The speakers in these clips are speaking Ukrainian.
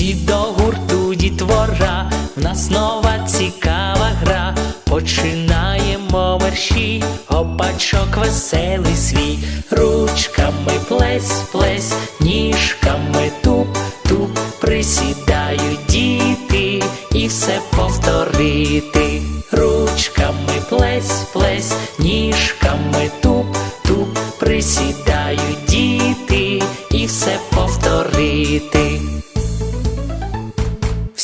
Всі до гурту дітвора, в нас нова цікава гра. Починаємо мерщі, гопачок веселий свій, ручками плесь, плесь, ніжками туп, туп, присідають діти і все повторити. Ручками плесь, плесь, ніжками туп, туп, присідають діти і все повторити.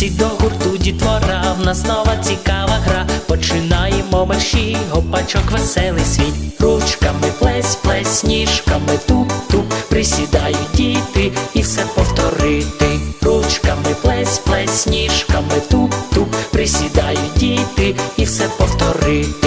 Всі до гурту дітвора, в нас нова цікава гра. Починаємо мерші, гопачок, веселий світ Ручками плесь, плесь, ніжками туп-туп присідають діти і все повторити. Ручками плесь, плесь, ніжками туп-туп присідають діти і все повторити.